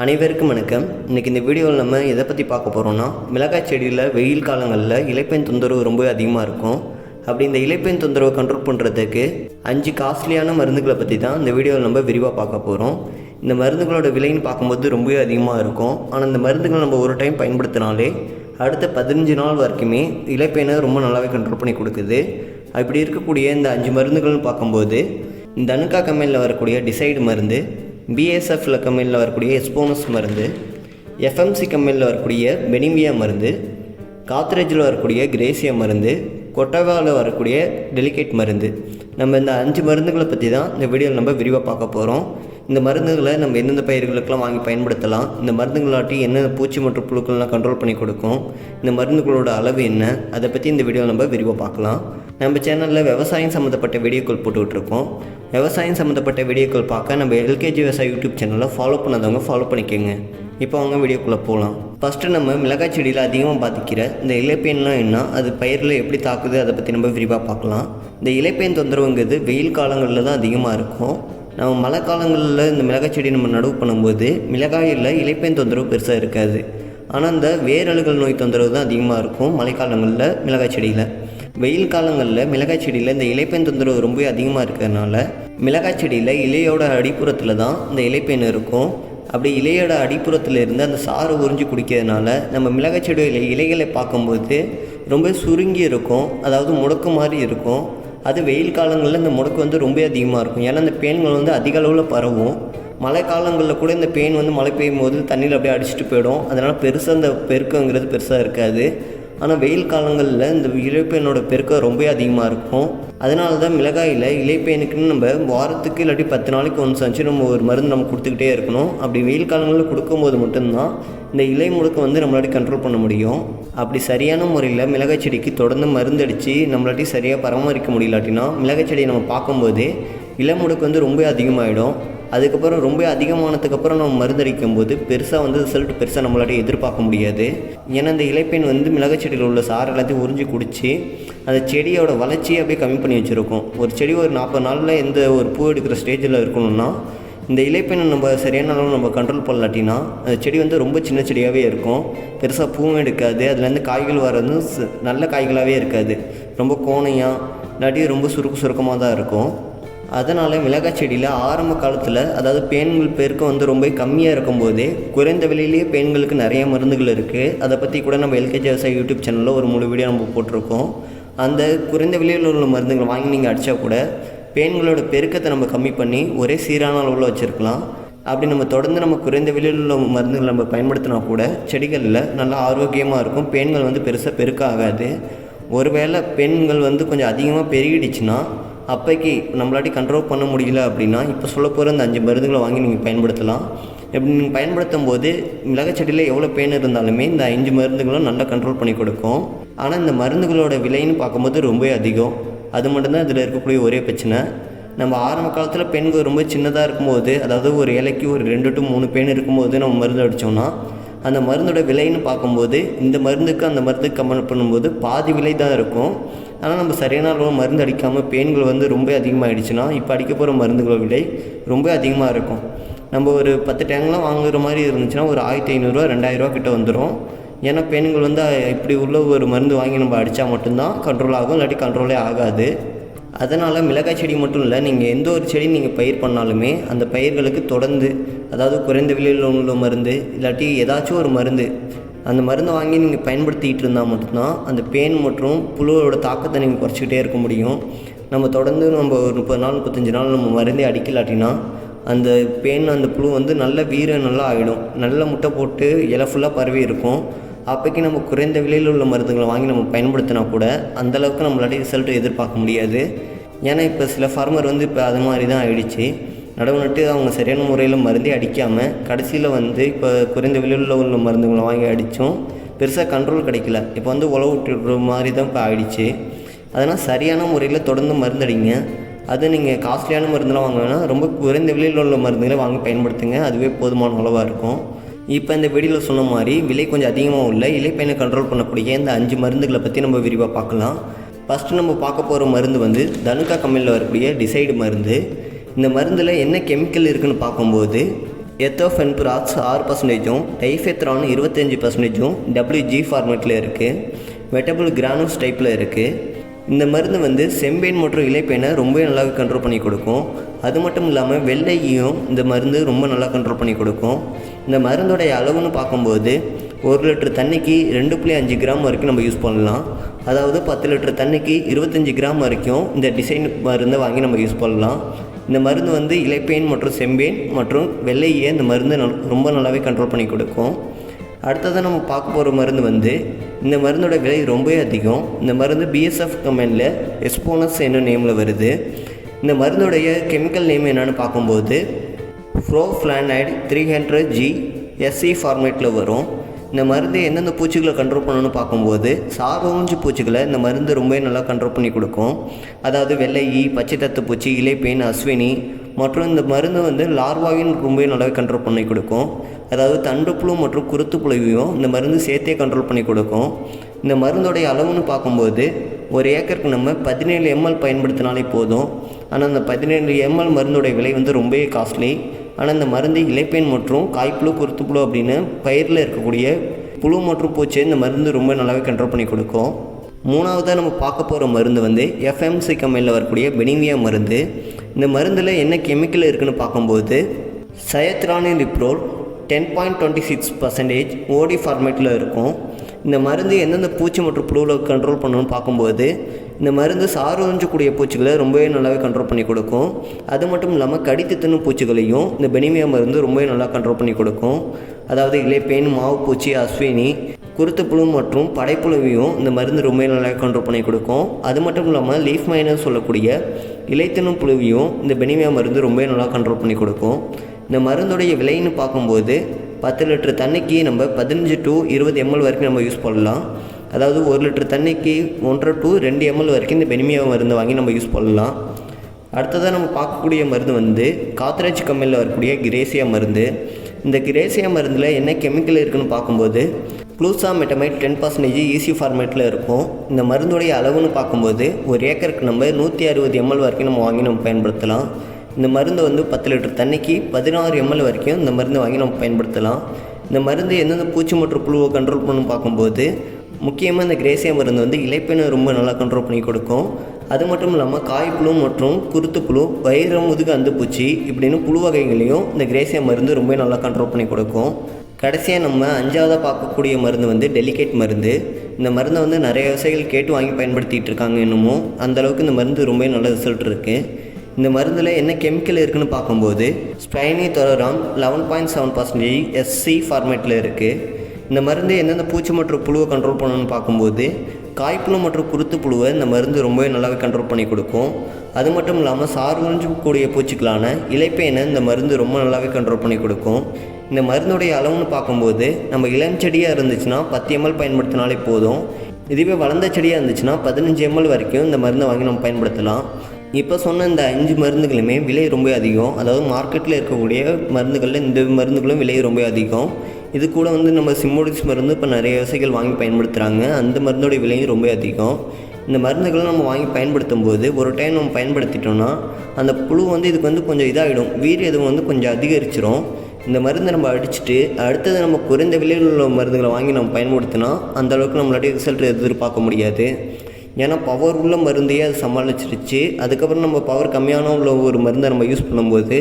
அனைவருக்கும் வணக்கம். இன்றைக்கி இந்த வீடியோவில் நம்ம எதை பற்றி பார்க்க போகிறோம்னா மிளகாய் செடியில் வெயில் காலங்களில் இலைப்பெண் தொந்தரவு ரொம்ப அதிகமாக இருக்கும். அப்படி இந்த இலைப்பெண் தொந்தரவை கண்ட்ரோல் பண்ணுறதுக்கு அஞ்சு காஸ்ட்லியான மருந்துகளை பற்றி தான் இந்த வீடியோவில் நம்ம விரிவாக பார்க்க போகிறோம் இந்த மருந்துகளோட விலைன்னு பார்க்கும்போது ரொம்பவே அதிகமாக இருக்கும். ஆனால் இந்த மருந்துகளை நம்ம ஒரு டைம் பயன்படுத்தினாலே அடுத்த பதினஞ்சு நாள் வரைக்குமே இலைப்பெண்ணை ரொம்ப நல்லாவே கண்ட்ரோல் பண்ணி கொடுக்குது. அப்படி இருக்கக்கூடிய இந்த அஞ்சு மருந்துகள்னு பார்க்கும்போது இந்த அணுக்கா கம்பெனியில் வரக்கூடிய டிசைடு மருந்து பிஎஸ்எஃப்ல கம்பெனியில் வரக்கூடிய எஸ்போனஸ் மருந்து எஃப்எம்சி கம்பெனியில் வரக்கூடிய பெனிமியா மருந்து காத்ரேஜில் வரக்கூடிய கிரேசியா மருந்து கொட்டவாவில் வரக்கூடிய டெலிகேட் மருந்து. நம்ம இந்த அஞ்சு மருந்துகளை பற்றி தான் இந்த வீடியோவில் நம்ம விரிவாக பார்க்க போகிறோம் இந்த மருந்துகளை நம்ம எந்தெந்த பயிர்களுக்கெல்லாம் வாங்கி பயன்படுத்தலாம் இந்த மருந்துகளாட்டி என்ன பூச்சி மற்றும் புழுக்கள்லாம் கண்ட்ரோல் பண்ணி கொடுக்கும் இந்த மருந்துகளோட அளவு என்ன அதை பற்றி இந்த வீடியோவில் நம்ம விரிவாக பார்க்கலாம். நம்ம சேனலில் விவசாயம் சம்மந்தப்பட்ட வீடியோக்கள் போட்டுட்ருக்கோம் விவசாயம் சம்மந்தப்பட்ட வீடியோக்கள் பார்க்க நம்ம எல்கேஜி விவசாய யூடியூப் சேனலை ஃபாலோ பண்ணாதவங்க ஃபாலோ பண்ணிக்கோங்க. இப்போ அவங்க வீடியோக்குள்ளே போகலாம் ஃபஸ்ட்டு நம்ம மிளகாய் செடியில் அதிகமாக பாதிக்கிற இந்த இலைப்பேன்லாம் என்ன? அது பயிரில் எப்படி தாக்குது? அதை பற்றி நம்ம விரிவாக பார்க்கலாம். இந்த இலைப்பேன் தொந்தரவுங்கிறது வெயில் காலங்களில் தான் அதிகமாக இருக்கும். நம்ம மழை காலங்களில் இந்த மிளகாய் செடி நம்ம நடவு பண்ணும்போது மிளகாயில் இலைப்பேன் தொந்தரவு பெருசாக இருக்காது. ஆனால் இந்த வேரழுகல் நோய் தொந்தரவு தான் அதிகமாக இருக்கும் மழைக்காலங்களில் மிளகாய் செடியில். வெயில் காலங்களில் மிளகாய் செடியில் இந்த இலைப்பேன் தொந்தரவு ரொம்ப அதிகமாக இருக்கிறதுனால மிளகாய் செடியில் இலையோட அடிப்புறத்தில் தான் இந்த இலைப்பேன் இருக்கும். அப்படி இலையோட அடிப்புறத்தில் இருந்து அந்த சாறு உறிஞ்சி குடிக்கிறதுனால நம்ம மிளகாய் செடியில் இலைகளை பார்க்கும்போது ரொம்ப சுருங்கி இருக்கும். அதாவது முடக்கு மாதிரி இருக்கும். அது வெயில் காலங்களில் இந்த முடக்கு வந்து ரொம்ப அதிகமாக இருக்கும். ஏன்னா அந்த பேன்கள் வந்து அதிக அளவில் பரவும். மழை காலங்களில் கூட இந்த பேன் வந்து மழை பெய்யும் போது தண்ணியில் அப்படியே அடிச்சுட்டு போயிடும். அதனால் பெருசாக அந்த பெருக்கங்கிறது பெருசாக இருக்காது. ஆனால் வெயில் காலங்களில் இந்த இலைப்பேனோட பெருக்கம் ரொம்ப அதிகமாக இருக்கும். அதனால தான் மிளகாயில் இலைப்பேனுக்குன்னு நம்ம வாரத்துக்கு இல்லாட்டி பத்து நாளைக்கு ஒன்று சமைச்சு நம்ம ஒரு மருந்து நம்ம கொடுத்துக்கிட்டே இருக்கணும். அப்படி வெயில் காலங்களில் கொடுக்கும்போது மட்டும்தான் இந்த இலை முழுக்க வந்து நம்மளாட்டி கண்ட்ரோல் பண்ண முடியும். அப்படி சரியான முறையில் மிளகாய் செடிக்கு தொடர்ந்து மருந்து அடித்து நம்மளாட்டி சரியாக பராமரிக்க முடியலாட்டினா மிளகாய் செடியை நம்ம பார்க்கும்போது இலை முடுக்கு வந்து ரொம்ப அதிகமாகிடும் அதுக்கப்புறம் ரொம்ப அதிகமானதுக்கப்புறம் நம்ம மருந்தடிக்கும் போது பெருசாக வந்து ரிசல்ட் பெருசாக நம்மளால எதிர்பார்க்க முடியாது. ஏன்னா இந்த இலைப்பெண் வந்து மிளகாய் செடியில் உள்ள சாறு எல்லாத்தையும் உறிஞ்சி குடித்து அந்த செடியோட வளர்ச்சியை அப்படியே கம்மி பண்ணி வச்சுருக்கோம். ஒரு செடி ஒரு நாற்பது நாளில் எந்த ஒரு பூ எடுக்கிற ஸ்டேஜில் இருக்கணும்னா இந்த இலைப்பெண்ணை நம்ம சரியான அளவு நம்ம கண்ட்ரோல் பண்ணலாட்டினா அந்த செடி வந்து ரொம்ப சின்ன செடியாகவே இருக்கும். பெருசாக பூவும் எடுக்காது. அதுலேருந்து காய்கள் வர்றது நல்ல காய்களாகவே இருக்காது. ரொம்ப கோணையாக இல்லாட்டி ரொம்ப சுருக்கு சுருக்கமாக தான் இருக்கும். அதனால் மிளகாய் செடியில் ஆரம்ப காலத்தில் அதாவது பேன்கள் பெருக்கம் வந்து ரொம்ப கம்மியாக இருக்கும்போதே குறைந்த விலையிலேயே பேன்களுக்கு நிறைய மருந்துகள் இருக்குது அதை பற்றி கூட நம்ம எல்கேஜி விவசாய யூடியூப் சேனலில் ஒரு முழு வீடியோ நம்ம போட்டிருக்கோம். அந்த குறைந்த விலையில் உள்ள மருந்துகள் வாங்கி நீங்கள் அடித்தா கூட பேன்களோட பெருக்கத்தை நம்ம கம்மி பண்ணி ஒரே சீரான அளவில் வச்சுருக்கலாம். அப்படி நம்ம தொடர்ந்து நம்ம குறைந்த விலையில் உள்ள மருந்துகள் நம்ம பயன்படுத்தினா கூட செடிகளில் நல்லா ஆரோக்கியமாக இருக்கும். பேன்கள் வந்து பெருசாக பெருக்காகாது. ஒருவேளை பெண்கள் வந்து கொஞ்சம் அதிகமாக பெருகிடுச்சுன்னா அப்போக்கி நம்மளாட்டி கண்ட்ரோல் பண்ண முடியல அப்படின்னா இப்போ சொல்ல போகிற அந்த அஞ்சு மருந்துகளை வாங்கி நீங்கள் பயன்படுத்தலாம். இப்படி நீங்கள் பயன்படுத்தும் போது மிளகச்செடியில் எவ்வளோ பெயின் இருந்தாலுமே இந்த அஞ்சு மருந்துகளும் நல்லா கண்ட்ரோல் பண்ணி கொடுக்கும். ஆனால் இந்த மருந்துகளோட விலைன்னு பார்க்கும்போது ரொம்ப அதிகம். அது மட்டும்தான் இதில் இருக்கக்கூடிய ஒரே பிரச்சனை. நம்ம ஆரம்ப காலத்தில் பெண்கள் ரொம்ப சின்னதாக இருக்கும்போது அதாவது ஒரு இலைக்கு ஒரு ரெண்டு டு மூணு பேன் இருக்கும்போது நம்ம மருந்து அடித்தோம்னா அந்த மருந்தோட விலைன்னு பார்க்கும்போது இந்த மருந்துக்கு அந்த மருந்துக்கு கம்பேர் பண்ணும்போது பாதி விலை தான் இருக்கும். ஆனால் நம்ம சரியான அளவு மருந்து அடிக்காமல் பேன்கள் வந்து ரொம்ப அதிகமாகிடுச்சுன்னா இப்போ அடிக்க போகிற மருந்துகளோட விலை ரொம்ப அதிகமாக இருக்கும். நம்ம ஒரு பத்து டேங்க்லாம் வாங்குற மாதிரி இருந்துச்சுன்னா ஒரு ஆயிரத்தி ஐநூறுரூவா ரெண்டாயிரரூவா கிட்ட வந்துடும் ஏன்னா பெண்கள் வந்து இப்படி உள்ள ஒரு மருந்து வாங்கி நம்ம அடித்தா மட்டும்தான் கண்ட்ரோல் ஆகும் இல்லாட்டி கண்ட்ரோலே ஆகாது. அதனால் மிளகாய் செடி மட்டும் இல்லை நீங்கள் எந்த ஒரு செடி நீங்கள் பயிர் பண்ணாலுமே அந்த பயிர்களுக்கு தொடர்ந்து அதாவது குறைந்த விலையில் உள்ள மருந்து இல்லாட்டி ஏதாச்சும் ஒரு மருந்து அந்த மருந்தை வாங்கி நீங்கள் பயன்படுத்திக்கிட்டு இருந்தால் மட்டும்தான் அந்த பேன் மற்றும் புழுவோட தாக்கத்தை நீங்கள் குறைச்சிக்கிட்டே இருக்க முடியும். நம்ம தொடர்ந்து நம்ம ஒரு முப்பது நாள் முப்பத்தஞ்சு நாள் நம்ம மருந்தே அடிக்கலாட்டினா அந்த பேன் அந்த புழு வந்து நல்ல வீரம் நல்லா ஆகிடும் நல்ல முட்டை போட்டு இலை ஃபுல்லாக பரவி இருக்கும். அப்போக்கி நம்ம குறைந்த விலையில் உள்ள மருந்துகளை வாங்கி நம்ம பயன்படுத்தினா கூட அந்தளவுக்கு அளவுக்கு ரிசல்ட்டு ரிசல்ட் எதிர்பார்க்க முடியாது. ஏன்னா இப்போ சில ஃபார்மர் வந்து இப்போ அது மாதிரி தான் ஆகிடுச்சு நடவு நட்டு அவங்க சரியான முறையில் மருந்தே அடிக்காமல் கடைசியில் வந்து இப்போ குறைந்த விலையில் உள்ள மருந்துகளை வாங்கி அடித்தோம் பெருசாக கண்ட்ரோல் கிடைக்கல. இப்போ வந்து உழவு விட்டுற மாதிரி தான் இப்போ ஆகிடுச்சு அதனால் சரியான முறையில் தொடர்ந்து மருந்தடிங்க அது நீங்கள் காஸ்ட்லியான மருந்துலாம் வாங்கினா ரொம்ப குறைந்த விலையில் உள்ள மருந்துகளை வாங்கி பயன்படுத்துங்க. அதுவே போதுமான அளவாக இருக்கும். இப்போ இந்த வீடியோவில் சொன்ன மாதிரி விலை கொஞ்சம் அதிகமாக உள்ள இலைப்பயனை கண்ட்ரோல் பண்ணக்கூடிய இந்த அஞ்சு மருந்துகளை பற்றி நம்ம விரிவாக பார்க்கலாம். ஃபஸ்ட்டு நம்ம பார்க்க போகிற மருந்து வந்து தனுக்கா கம்பெனியில் வரக்கூடிய டிசைடு மருந்து. இந்த மருந்தில் என்ன கெமிக்கல் இருக்குன்னு பார்க்கும்போது எத்தோஃபென்பிராக்ஸ் ஆறு பர்சன்டேஜும் டைஃபெத்ரான் இருபத்தஞ்சி பர்சன்டேஜும் டபிள்யூஜி ஃபார்மேட்டில் இருக்குது வெட்டபிள் கிரானோஸ் டைப்பில் இருக்குது இந்த மருந்து வந்து செம்பேன் மற்றும் இலைப்பேனை ரொம்ப நல்லாவே கண்ட்ரோல் பண்ணி கொடுக்கும். அது மட்டும் இல்லாமல் வெள்ளையும் இந்த மருந்து ரொம்ப நல்லா கண்ட்ரோல் பண்ணி கொடுக்கும். இந்த மருந்தோடைய அளவுன்னு பார்க்கும்போது ஒரு லிட்டர் தண்ணிக்கு ரெண்டு புள்ளி அஞ்சு கிராம் வரைக்கும் நம்ம யூஸ் பண்ணலாம். அதாவது பத்து லிட்டர் தண்ணிக்கு இருபத்தஞ்சி கிராம் வரைக்கும் இந்த டிசைன் மருந்தை வாங்கி நம்ம யூஸ் பண்ணலாம். இந்த மருந்து வந்து இலைப்பேன் மற்றும் செம்பேன் மற்றும் வெள்ளையை இந்த மருந்து நல்- ரொம்ப நல்லாவே கண்ட்ரோல் பண்ணி கொடுக்கும். அடுத்ததாக நம்ம பார்க்க போகிற மருந்து வந்து இந்த மருந்தோட விலை ரொம்பவே அதிகம். இந்த மருந்து பிஎஸ்எஃப் கம்பெனியில் எஸ்போனஸ் என்ன நேமில் வருது. இந்த மருந்தோடைய கெமிக்கல் நேம் என்னென்னு பார்க்கும்போது ஃப்ரோஃப்ளானைடு த்ரீ ஹண்ட்ரட் ஜி எஸ்சி ஃபார்மேட்டில் வரும். இந்த மருந்து எந்தெந்த பூச்சிகளை கண்ட்ரோல் பண்ணணும்னு பார்க்கும்போது சாரோஞ்சி பூச்சிகளை இந்த மருந்து ரொம்பவே நல்லா கண்ட்ரோல் பண்ணி கொடுக்கும். அதாவது வெள்ளை ஈ பச்சை தத்து பூச்சி இலைப்பேன் அஸ்வினி மற்றும் இந்த மருந்து வந்து லார்வாவின் ரொம்பவே நல்லாவே கண்ட்ரோல் பண்ணி கொடுக்கும். அதாவது தண்டுப்புழு மற்றும் குருத்து புழுவையும் இந்த மருந்து சேர்த்தே கண்ட்ரோல் பண்ணி கொடுக்கும். இந்த மருந்தோடைய அளவுன்னு பார்க்கும்போது ஒரு ஏக்கருக்கு நம்ம பதினேழு எம்எல் பயன்படுத்தினாலே போதும். ஆனால் அந்த பதினேழு எம்எல் மருந்தோடைய விலை வந்து ரொம்பவே காஸ்ட்லி ஆனால் இந்த மருந்து இலைப்பேன் மற்றும் காய்ப்புழு குருத்துப்புழு அப்படின்னு பயிரில் இருக்கக்கூடிய புழு மற்றும் பூச்சியை இந்த மருந்து ரொம்ப நல்லாவே கண்ட்ரோல் பண்ணி கொடுக்கும். மூணாவதாக நம்ம பார்க்க போகிற மருந்து வந்து எஃப்எம்சி கம்பெனியில் வரக்கூடிய பெனிவியா மருந்து. இந்த மருந்தில் என்ன கெமிக்கல் இருக்குதுன்னு பார்க்கும்போது சயத்ரானிலிப்ரோல் ten point twenty six percentage OD ஃபார்மேட்டில் இருக்கும். இந்த மருந்து எந்தெந்த பூச்சி மற்றும் புழுவில் கண்ட்ரோல் பண்ணணும்னு பார்க்கும்போது இந்த மருந்து சாறு பூச்சிகளை ரொம்பவே நல்லாவே கண்ட்ரோல் பண்ணி கொடுக்கும். அது மட்டும் இல்லாமல் கடித்து தின்னும் பூச்சிகளையும் இந்த பெனிமியா மருந்து ரொம்பவே நல்லா கண்ட்ரோல் பண்ணி கொடுக்கும். அதாவது இலைப்பேன் மாவு பூச்சி அஸ்வினி குருத்துப்புழு மற்றும் படைப்புழுவையும் இந்த மருந்து ரொம்ப நல்லா கண்ட்ரோல் பண்ணி கொடுக்கும். அது மட்டும் இல்லாமல் லீஃப் மைனர் சொல்லக்கூடிய இலைத்தினும் புழுவையும் இந்த பெனிமியா மருந்து ரொம்ப நல்லா கண்ட்ரோல் பண்ணி கொடுக்கும். இந்த மருந்துடைய விலைன்னு பார்க்கும்போது பத்து லிட்டர் தண்ணிக்கு நம்ம பதினஞ்சு டு இருபது எம்எல் வரைக்கும் நம்ம யூஸ் பண்ணலாம். அதாவது ஒரு லிட்டர் தண்ணிக்கு ஒன்றரை டு ரெண்டு எம்எல் வரைக்கும் இந்த பெனிமியா மருந்து வாங்கி நம்ம யூஸ் பண்ணலாம். அடுத்ததாக நம்ம பார்க்கக்கூடிய மருந்து வந்து காத்ரேஜ் கம்பெனியில் வரக்கூடிய கிரேசியா மருந்து. இந்த கிரேசியா மருந்தில் என்ன கெமிக்கல் இருக்குன்னு பார்க்கும்போது ப்ளூசா மெட்டமைட் டென் பர்சன்டேஜ் ஈஸி ஃபார்மேட்டில் இருக்கும். இந்த மருந்துடைய அளவுன்னு பார்க்கும்போது ஒரு ஏக்கருக்கு நம்ம நூற்றி அறுபது எம்எல் வரைக்கும் நம்ம வாங்கி நம்ம பயன்படுத்தலாம். இந்த மருந்து வந்து பத்து லிட்டர் தண்ணிக்கு பதினாறு எம்எல் வரைக்கும் இந்த மருந்து வாங்கி நம்ம பயன்படுத்தலாம். இந்த மருந்து எந்தெந்த பூச்சி மற்றும் புழுவை கண்ட்ரோல் பண்ணணும் பார்க்கும்போது முக்கியமாக இந்த கிரேசியா மருந்து வந்து இலைப்பெண்ணை ரொம்ப நல்லா கண்ட்ரோல் பண்ணி கொடுக்கும். அது மட்டும் இல்லாமல் காய்ப்புழு மற்றும் குருத்துப்புழு வயிறு முதுகு அந்துப்பூச்சி இப்படின்னு புழு வகைகளையும் இந்த கிரேசியா மருந்து ரொம்ப நல்லா கண்ட்ரோல் பண்ணி கொடுக்கும். கடைசியாக நம்ம அஞ்சாவதாக பார்க்கக்கூடிய மருந்து வந்து டெலிகேட் மருந்து. இந்த மருந்தை வந்து நிறைய விவசாயிகள் கேட்டு வாங்கி பயன்படுத்திகிட்டு இருக்காங்க இன்னமும் அந்த அளவுக்கு இந்த மருந்து ரொம்ப நல்ல ரிசல்ட் இருக்குது இந்த மருந்தில் என்ன கெமிக்கல் இருக்குன்னு பார்க்கும்போது ஸ்பைனி தொலராம் eleven point seven percentage SC ஃபார்மேட்டில் இருக்குது இந்த மருந்து எந்தெந்த பூச்சி மற்றும் புழுவை கண்ட்ரோல் பண்ணணும்னு பார்க்கும்போது காய்ப்புழு மற்றும் குருத்து புழுவை இந்த மருந்து ரொம்பவே நல்லாவே கண்ட்ரோல் பண்ணி கொடுக்கும். அது மட்டும் இல்லாமல் சார் உறிஞ்சக்கூடிய பூச்சிக்களான இலைப்பேனை இந்த மருந்து ரொம்ப நல்லாவே கண்ட்ரோல் பண்ணி கொடுக்கும். இந்த மருந்துடைய அளவுன்னு பார்க்கும்போது நம்ம இளம் செடியாக இருந்துச்சுன்னா பத்து எம்எல் பயன்படுத்தினாலே போதும். இதுவே வளர்ந்த செடியாக இருந்துச்சுன்னா பதினஞ்சு எம்எல் வரைக்கும் இந்த மருந்தை வாங்கி நம்ம பயன்படுத்தலாம். இப்போ சொன்ன இந்த அஞ்சு மருந்துகளுமே விலை ரொம்ப அதிகம். அதாவது மார்க்கெட்டில் இருக்கக்கூடிய மருந்துகளில் இந்த மருந்துகளும் விலை ரொம்ப அதிகம். இது கூட வந்து நம்ம சிம்மோடிக்ஸ் மருந்து இப்போ நிறைய விவசாயிகள் வாங்கி பயன்படுத்துகிறாங்க அந்த மருந்தோடைய விலையும் ரொம்ப அதிகம். இந்த மருந்துகளை நம்ம வாங்கி பயன்படுத்தும் போது ஒரு டைம் நம்ம பயன்படுத்திட்டோம்னா அந்த புழு வந்து இதுக்கு வந்து கொஞ்சம் இதாகிடும் வீரியது வந்து கொஞ்சம் அதிகரிச்சிரும். இந்த மருந்தை நம்ம அடிச்சுட்டு அடுத்தது நம்ம குறைந்த விலையில் உள்ள மருந்துகளை வாங்கி நம்ம பயன்படுத்தினா அந்த அளவுக்கு ரிசல்ட் எதிர்பார்க்க முடியாது. ஏன்னா பவர் உள்ள மருந்தையே அது சமாளிச்சிருச்சு. அதுக்கப்புறம் நம்ம பவர் கம்மியான உள்ள ஒரு மருந்தை நம்ம யூஸ் பண்ணும்போது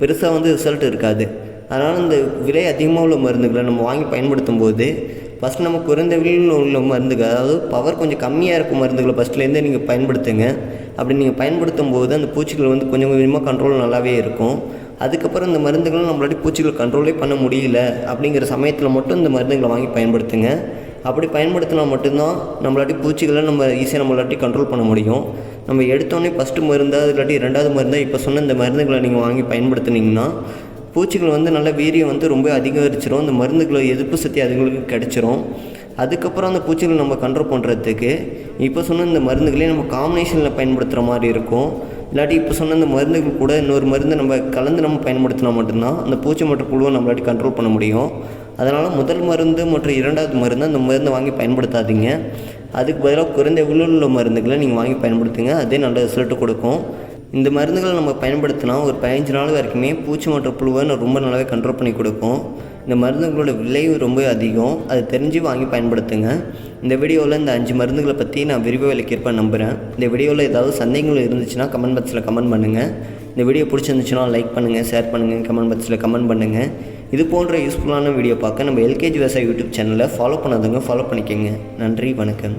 பெருசாக வந்து ரிசல்ட் இருக்காது. அதனால் இந்த விலை அதிகமாக உள்ள மருந்துகளை நம்ம வாங்கி பயன்படுத்தும் போது ஃபஸ்ட் நம்ம குறைந்த விலையில் உள்ள மருந்துகள் அதாவது பவர் கொஞ்சம் கம்மியாக இருக்கும் மருந்துகளை ஃபஸ்ட்லேருந்தே நீங்கள் பயன்படுத்துங்க. அப்படி நீங்கள் பயன்படுத்தும் போது அந்த பூச்சிகள் வந்து கொஞ்சம் கொஞ்சமாக கண்ட்ரோல் நல்லாவே இருக்கும். அதுக்கப்புறம் இந்த மருந்துகளும் நம்மளாடி பூச்சிகள் கண்ட்ரோலே பண்ண முடியல. அப்படிங்கிற சமயத்தில் மட்டும் இந்த மருந்துகளை வாங்கி பயன்படுத்துங்க. அப்படி பயன்படுத்தினா மட்டும்தான் நம்மளாட்டி பூச்சிகளை நம்ம ஈஸியாக நம்மளாட்டி கண்ட்ரோல் பண்ண முடியும். நம்ம எடுத்தோடனே ஃபஸ்ட்டு மருந்தாக இல்லாட்டி ரெண்டாவது மருந்தாக இப்போ சொன்ன இந்த மருந்துகளை நீங்கள் வாங்கி பயன்படுத்துனீங்கன்னா பூச்சிகள் வந்து நல்ல வீரியம் வந்து ரொம்ப அதிகரிச்சிரும். இந்த மருந்துகளை எதிர்ப்பு சக்தி அதுங்களுக்கு கிடச்சிரும். அதுக்கப்புறம் அந்த பூச்சிகளை நம்ம கண்ட்ரோல் பண்ணுறதுக்கு இப்போ சொன்ன இந்த மருந்துகளே நம்ம காம்பினேஷனில் பயன்படுத்துகிற மாதிரி இருக்கும். இல்லாட்டி இப்போ சொன்ன இந்த மருந்துகள் கூட இன்னொரு மருந்து நம்ம கலந்து நம்ம பயன்படுத்தினா மட்டும்தான் அந்த பூச்சி மற்றும் புழுவை நம்மளாட்டி கண்ட்ரோல் பண்ண முடியும். அதனால் முதல் மருந்து மற்றும் இரண்டாவது மருந்து அந்த மருந்தை வாங்கி பயன்படுத்தாதீங்க. அதுக்கு பதிலாக குறைந்த விலையில் உள்ள மருந்துகளை நீங்கள் வாங்கி பயன்படுத்துங்க. அதே நல்ல ரிசல்ட்டு கொடுக்கும். இந்த மருந்துகளை நம்ம பயன்படுத்தினா ஒரு பதினஞ்சு நாள் வரைக்குமே பூச்சி மற்றும் புழுவை ரொம்ப நல்லாவே கண்ட்ரோல் பண்ணி கொடுக்கும். இந்த மருந்துகளோட விலையும் ரொம்ப அதிகம். அது தெரிஞ்சு வாங்கி பயன்படுத்துங்க. இந்த வீடியோவில் இந்த அஞ்சு மருந்துகளை பற்றி நான் விரிவாக விளக்கியிருப்பேன் நம்புகிறேன் இந்த வீடியோவில் ஏதாவது சந்தேகங்கள் இருந்துச்சுன்னா கமெண்ட் பாக்ஸில் கமெண்ட் பண்ணுங்கள் இந்த வீடியோ பிடிச்சிருந்துச்சுன்னா லைக் பண்ணுங்கள் ஷேர் பண்ணுங்கள் கமெண்ட் பாக்ஸில் கமெண்ட் பண்ணுங்கள் இது போன்ற யூஸ்ஃபுல்லான வீடியோ பார்க்க நம்ம எல்கேஜி விவசாய யூடியூப் சேனலை ஃபாலோ பண்ணாதவங்க ஃபாலோ பண்ணிக்கோங்க. நன்றி வணக்கம்.